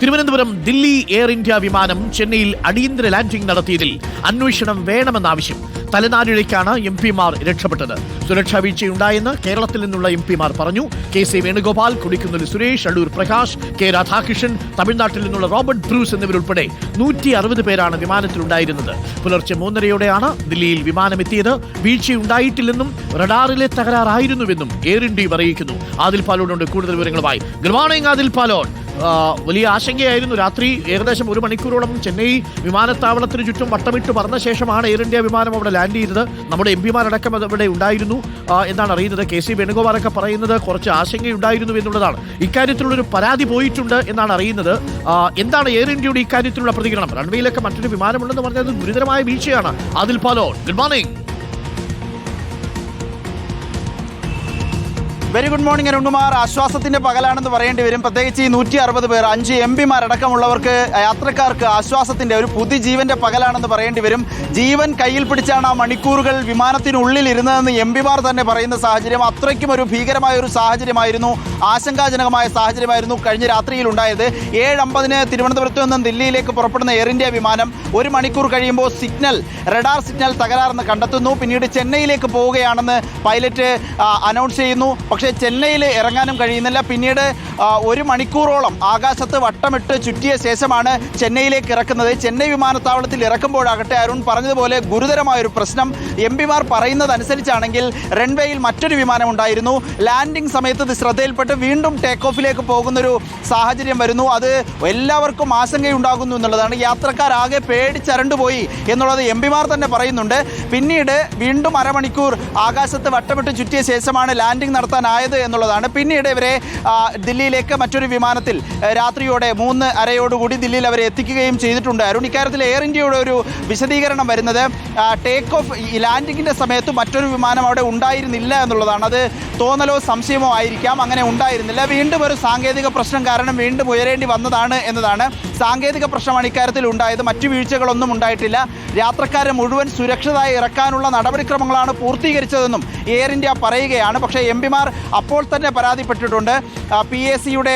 Thiruvananthapuram Delhi air India വിമാനം ചെന്നൈയിൽ അടിയന്തര ലാൻഡിംഗ് നടത്തിയതിൽ അന്വേഷണം വേണമെന്നാവശ്യം തലനാരിഴയ്ക്കാണ് എം പിമാർ രക്ഷപ്പെട്ടത്. സുരക്ഷാ വീഴ്ചയുണ്ടായെന്ന് കേരളത്തിൽ നിന്നുള്ള എം പിമാർ പറഞ്ഞു. K C Venugopal Kodikunnil Suresh Adoor Prakash K Radhakrishnan തമിഴ്നാട്ടിൽ നിന്നുള്ള റോബർട്ട് ബ്രൂസ് എന്നിവരുൾപ്പെടെ നൂറ്റി അറുപത് പേരാണ് വിമാനത്തിലുണ്ടായിരുന്നത്. പുലർച്ചെ മൂന്നരയോടെയാണ് ദില്ലിയിൽ വിമാനമെത്തിയത്. വീഴ്ചയുണ്ടായിട്ടില്ലെന്നും റഡാറിലെ തകരാറായിരുന്നുവെന്നും എയർ ഇന്ത്യ അറിയിക്കുന്നു. ആദിൽ പാലോടുണ്ട് കൂടുതൽ വിവരങ്ങളുമായി. Good morning Adil Palode. വലിയ ആശങ്കയായിരുന്നു. രാത്രി ഏകദേശം ഒരു മണിക്കൂറോളം ചെന്നൈ വിമാനത്താവളത്തിന് ചുറ്റും വട്ടമിട്ട് പറഞ്ഞ ശേഷമാണ് എയർ ഇന്ത്യ വിമാനം അവിടെ ലാൻഡ് ചെയ്തത്. നമ്മുടെ എം പിമാരടക്കം അവിടെ ഉണ്ടായിരുന്നു. എന്നാണ് അറിയുന്നത്. കെ സി വേണുഗോപാലൊക്കെ പറയുന്നത് കുറച്ച് ആശങ്കയുണ്ടായിരുന്നു എന്നുള്ളതാണ്. ഇക്കാര്യത്തിലുള്ളൊരു പരാതി പോയിട്ടുണ്ട് എന്നാണ് അറിയുന്നത്. എന്താണ് എയർ ഇന്ത്യയുടെ ഇക്കാര്യത്തിലുള്ള പ്രതികരണം? റൺവേയിലൊക്കെ മറ്റൊരു വിമാനമുണ്ടെന്ന് പറഞ്ഞത് ഗുരുതരമായ വീഴ്ചയാണ്. അതിൽ പാലോ good morning very good morning Arunkumar. ആശ്വാസത്തിന്റെ പകലാണെന്ന് പറയേണ്ടി വരും. പ്രത്യേകിച്ച് ഈ നൂറ്റി അറുപത് പേർ അഞ്ച് എം പിമാരടക്കമുള്ളവർക്ക് യാത്രക്കാർക്ക് ആശ്വാസത്തിന്റെ ഒരു പുതുജീവന്റെ പകലാണെന്ന് പറയേണ്ടി വരും. ജീവൻ കയ്യിൽ പിടിച്ചാണ് ആ മണിക്കൂറുകൾ വിമാനത്തിനുള്ളിൽ ഇരുന്നതെന്ന് എം പിമാർ തന്നെ പറയുന്ന സാഹചര്യം അത്രയ്ക്കും ഒരു ഭീകരമായ ഒരു സാഹചര്യമായിരുന്നു. ആശങ്കാജനകമായ സാഹചര്യമായിരുന്നു കഴിഞ്ഞ രാത്രിയിൽ ഉണ്ടായത്. ഏഴ് അമ്പതിന് തിരുവനന്തപുരത്ത് നിന്നും ദില്ലിയിലേക്ക് പുറപ്പെടുന്ന എയർ ഇന്ത്യ വിമാനം ഒരു മണിക്കൂർ കഴിയുമ്പോൾ സിഗ്നൽ റഡാർ സിഗ്നൽ തകരാറെന്ന് കണ്ടെത്തുന്നു. പിന്നീട് ചെന്നൈയിലേക്ക് പോവുകയാണെന്ന് പൈലറ്റ് അനൗൺസ് ചെയ്യുന്നു. പക്ഷേ ചെന്നൈയിൽ ഇറങ്ങാനും കഴിയുന്നില്ല. പിന്നീട് ഒരു മണിക്കൂറോളം ആകാശത്ത് വട്ടമിട്ട് ചുറ്റിയ ശേഷമാണ് ചെന്നൈയിലേക്ക് ഇറക്കുന്നത്. ചെന്നൈ വിമാനത്താവളത്തിൽ ഇറക്കുമ്പോഴാകട്ടെ അരുൺ പറഞ്ഞതുപോലെ ഗുരുതരമായൊരു പ്രശ്നം. എം പിമാർ പറയുന്നതനുസരിച്ചാണെങ്കിൽ റൺവേയിൽ മറ്റൊരു വിമാനം ഉണ്ടായിരുന്നു. ലാൻഡിംഗ് സമയത്ത് ഇത് ശ്രദ്ധയിൽപ്പെട്ട് വീണ്ടും ടേക്ക് ഓഫിലേക്ക് പോകുന്നൊരു സാഹചര്യം വരുന്നു. അത് എല്ലാവർക്കും ആശങ്കയുണ്ടാകുന്നു എന്നുള്ളതാണ്. യാത്രക്കാരാകെ പേടിച്ചരണ്ടുപോയി എന്നുള്ളത് എം പിമാർ തന്നെ പറയുന്നുണ്ട്. പിന്നീട് വീണ്ടും അരമണിക്കൂർ ആകാശത്ത് വട്ടമിട്ട് ചുറ്റിയ ശേഷമാണ് ലാൻഡിംഗ് നടത്താനായത് എന്നുള്ളതാണ്. പിന്നീട് ഇവരെ ദില്ലിയിലേക്ക് മറ്റൊരു വിമാനത്തിൽ രാത്രിയോടെ മൂന്ന് അരയോടുകൂടി ദില്ലിയിൽ അവരെ എത്തിക്കുകയും ചെയ്തിട്ടുണ്ട്. ഇക്കാര്യത്തിൽ എയർ ഇന്ത്യയുടെ ഒരു വിശദീകരണം വരുന്നത് ടേക്ക് ഓഫ് ലാൻഡിങ്ങിന്റെ സമയത്ത് മറ്റൊരു വിമാനം അവിടെ ഉണ്ടായിരുന്നില്ല എന്നുള്ളതാണ്. അത് തോന്നലോ സംശയമോ ആയിരിക്കാം അങ്ങനെ ഉണ്ടായിരുന്നില്ല. വീണ്ടും ഒരു സാങ്കേതിക പ്രശ്നം കാരണം വീണ്ടും ഉയരേണ്ടി വന്നതാണ് എന്നതാണ്. സാങ്കേതിക പ്രശ്നമാണ് ഇക്കാര്യത്തിൽ ഉണ്ടായത്. മറ്റു വീഴ്ചകളൊന്നും ഉണ്ടായിട്ടില്ല. യാത്രക്കാരെ മുഴുവൻ സുരക്ഷിതമായി ഇറക്കാനുള്ള നടപടിക്രമങ്ങളാണ് പൂർത്തീകരിച്ചതെന്നും എയർ ഇന്ത്യ പറയുകയാണ്. പക്ഷേ എം പിമാർ അപ്പോൾ തന്നെ പരാതിപ്പെട്ടിട്ടുണ്ട്. പി എ സിയുടെ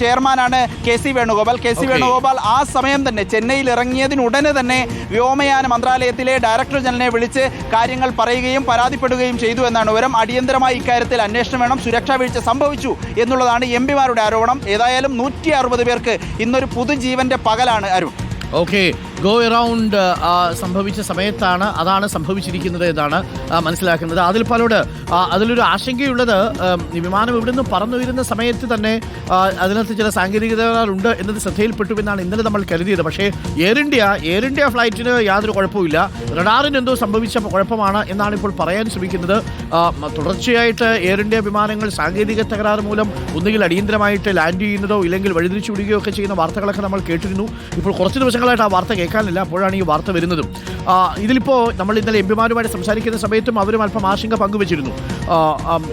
ചെയർമാനാണ് K C Venugopal. K C Venugopal ആ സമയം തന്നെ ചെന്നൈയിൽ ഇറങ്ങിയതിനുടനെ തന്നെ വ്യോമയാന മന്ത്രാലയത്തിലെ ഡയറക്ടർ ജനറലിനെ വിളിച്ച് കാര്യങ്ങൾ പറയുകയും പരാതിപ്പെടുകയും ചെയ്തു എന്നാണ് വിവരം. അടിയന്തരമായി ഇക്കാര്യത്തിൽ അന്വേഷണം വേണം. സുരക്ഷാ വീഴ്ച സംഭവിച്ചു എന്നുള്ളതാണ് എം പിമാരുടെ ആരോപണം. ഏതായാലും നൂറ്റി അറുപത് പേർക്ക് ഇന്നൊരു പുതുജീവന്റെ പകലാണ് അരുൺ. ഓക്കെ. ഗോ എറൗണ്ട് സംഭവിച്ച സമയത്താണ് അതാണ് സംഭവിച്ചിരിക്കുന്നത് എന്നാണ് മനസ്സിലാക്കുന്നത്. അതിൽ പലോട് അതിലൊരു ആശങ്കയുള്ളത് വിമാനം ഇവിടെ വിമാനം ഇവിടുന്ന് പറന്നു വരുന്ന സമയത്ത് തന്നെ അതിനകത്ത് ചില സാങ്കേതികതകളുണ്ട് എന്നത് ശ്രദ്ധയിൽപ്പെട്ടു എന്നാണ് ഇന്നലെ നമ്മൾ കരുതിയത്. പക്ഷേ എയർ ഇന്ത്യ എയർ ഇന്ത്യ ഫ്ലൈറ്റിന് യാതൊരു കുഴപ്പമില്ല റഡാറിന് എന്തോ സംഭവിച്ച കുഴപ്പമാണ് എന്നാണ് ഇപ്പോൾ പറയാൻ ശ്രമിക്കുന്നത്. തുടർച്ചയായിട്ട് എയർ ഇന്ത്യ വിമാനങ്ങൾ സാങ്കേതിക തകരാറ് മൂലം ഒന്നുകിൽ അടിയന്തരമായിട്ട് ലാൻഡ് ചെയ്യുന്നതോ ഇല്ലെങ്കിൽ വഴിതിരിച്ചു വിടുകയോ ഒക്കെ ചെയ്യുന്ന വാർത്തകളൊക്കെ നമ്മൾ കേട്ടിരുന്നു. ഇപ്പോൾ കുറച്ച് ദിവസങ്ങളായിട്ട് ആ വാർത്ത കേൾക്കാനില്ല. അപ്പോഴാണ് ഈ വാർത്ത വരുന്നതും. ഇതിലിപ്പോൾ നമ്മൾ ഇന്നലെ എം പിമാരുമായിട്ട് സംസാരിക്കുന്ന സമയത്തും അവരും അല്പം ആശങ്ക പങ്കുവച്ചിരുന്നു.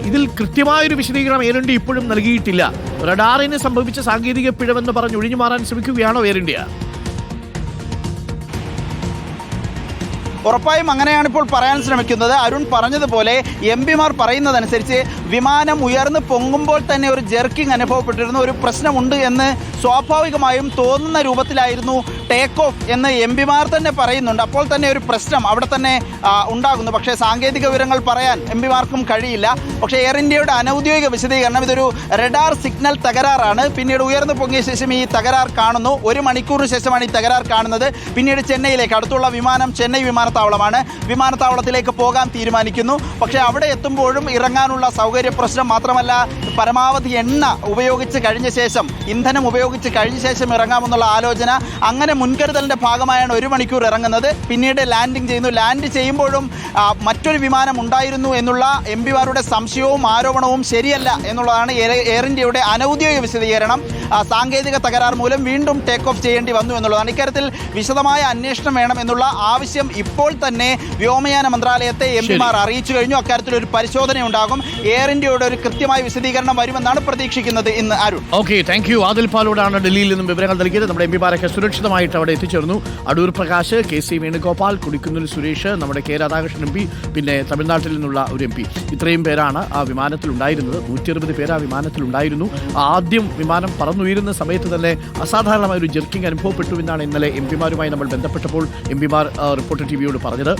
ഇതിൽ കൃത്യമായൊരു വിശദീകരണം എയർ ഇന്ത്യ ഇപ്പോഴും നൽകിയിട്ടില്ല. റഡാറിന് സംഭവിച്ച സാങ്കേതിക പിഴവെന്ന് പറഞ്ഞ് ഒഴിഞ്ഞു മാറാൻ ശ്രമിക്കുകയാണോ എയർ ഇന്ത്യ ഉറപ്പായും അങ്ങനെയാണ് ഇപ്പോൾ പറയാൻ ശ്രമിക്കുന്നത്. അരുൺ പറഞ്ഞതുപോലെ എം പിമാർ പറയുന്നതനുസരിച്ച് വിമാനം ഉയർന്ന് പൊങ്ങുമ്പോൾ തന്നെ ഒരു ജെർക്കിംഗ് അനുഭവപ്പെട്ടിരുന്നു. ഒരു പ്രശ്നമുണ്ട് എന്ന് സ്വാഭാവികമായും തോന്നുന്ന രൂപത്തിലായിരുന്നു ടേക്ക് ഓഫ് എന്ന് എം പിമാർ തന്നെ പറയുന്നുണ്ട്. അപ്പോൾ തന്നെ ഒരു പ്രശ്നം അവിടെ തന്നെ ഉണ്ടാകുന്നു. പക്ഷേ സാങ്കേതിക വിവരങ്ങൾ പറയാൻ എം പിമാർക്കും കഴിയില്ല. പക്ഷേ എയർ ഇന്ത്യയുടെ അനൗദ്യോഗിക വിശദീകരണം ഇതൊരു റെഡാർ സിഗ്നൽ തകരാറാണ്. പിന്നീട് ഉയർന്നു പൊങ്ങിയ ശേഷം ഈ തകരാർ കാണുന്നു. ഒരു മണിക്കൂറിന് ശേഷമാണ് ഈ തകരാർ കാണുന്നത്. പിന്നീട് ചെന്നൈയിലേക്ക് അടുത്തുള്ള വിമാനം ചെന്നൈ വിമാനത്താവളമാണ്. വിമാനത്താവളത്തിലേക്ക് പോകാൻ തീരുമാനിക്കുന്നു. പക്ഷേ അവിടെ എത്തുമ്പോഴും ഇറങ്ങാനുള്ള സൗകര്യ പ്രശ്നം മാത്രമല്ല പരമാവധി എണ്ണ ഉപയോഗിച്ച് കഴിഞ്ഞ ശേഷം ഇന്ധനം ഉപയോഗിച്ച് കഴിഞ്ഞ ശേഷം ഇറങ്ങാമെന്നുള്ള ആലോചന. അങ്ങനെ മുൻകരുതലിന്റെ ഭാഗമായാണ് ഒരു മണിക്കൂർ ഇറങ്ങുന്നത്. പിന്നീട് ലാൻഡിംഗ് ചെയ്യുന്നു. ലാൻഡ് ചെയ്യുമ്പോഴും മറ്റൊരു വിമാനം ഉണ്ടായിരുന്നു എന്നുള്ള എം പിമാരുടെ സംശയവും ആരോപണവും ശരിയല്ല എന്നുള്ളതാണ് എയർ എയർ ഇന്ത്യയുടെ അനൌദ്യോഗിക വിശദീകരണം. സാങ്കേതിക തകരാർ മൂലം വീണ്ടും ടേക്ക് ഓഫ് ചെയ്യേണ്ടി വന്നു എന്നുള്ളതാണ്. ഇക്കാര്യത്തിൽ വിശദമായ അന്വേഷണം വേണം എന്നുള്ള ആവശ്യം ഇപ്പോൾ തന്നെ വ്യോമയാന മന്ത്രാലയത്തെ എം പിമാർ അറിയിച്ചു കഴിഞ്ഞു. അക്കാര്യത്തിൽ ഒരു പരിശോധന ഉണ്ടാകും. എയർ ഇന്ത്യയുടെ ഒരു കൃത്യമായ വിശദീകരണം വരുമെന്നാണ് പ്രതീക്ഷിക്കുന്നത് ഇന്ന് Arun. Okay thank you Adil പാലോടാണ് ഡൽഹിയിൽ നിന്നും വിവരങ്ങൾ നൽകിയത്. നമ്മുടെ എം പിമാരൊക്കെ സുരക്ഷിതമായിട്ട് സമയത്ത് അവിടെ എത്തിച്ചേർന്നു. അടൂർ പ്രകാശ് കെ സി വേണുഗോപാൽ കുടിക്കുന്നിൽ സുരേഷ് നമ്മുടെ കെ രാധാകൃഷ്ണൻ എം പി പിന്നെ തമിഴ്നാട്ടിൽ നിന്നുള്ള ഒരു എം പി. ഇത്രയും പേരാണ് ആ വിമാനത്തിൽ ഉണ്ടായിരുന്നത് നൂറ്റി അറുപത് പേര് ആ വിമാനത്തിൽ ഉണ്ടായിരുന്നു ആദ്യം വിമാനം പറന്നുയരുന്ന സമയത്ത് തന്നെ അസാധാരണമായ ഒരു ജെർക്കിംഗ് അനുഭവപ്പെട്ടു എന്നാണ് ഇന്നലെ എം പിമാരുമായി നമ്മൾ ബന്ധപ്പെട്ടപ്പോൾ എം പിമാർ റിപ്പോർട്ടർ ടി വിയോട് പറഞ്ഞത്.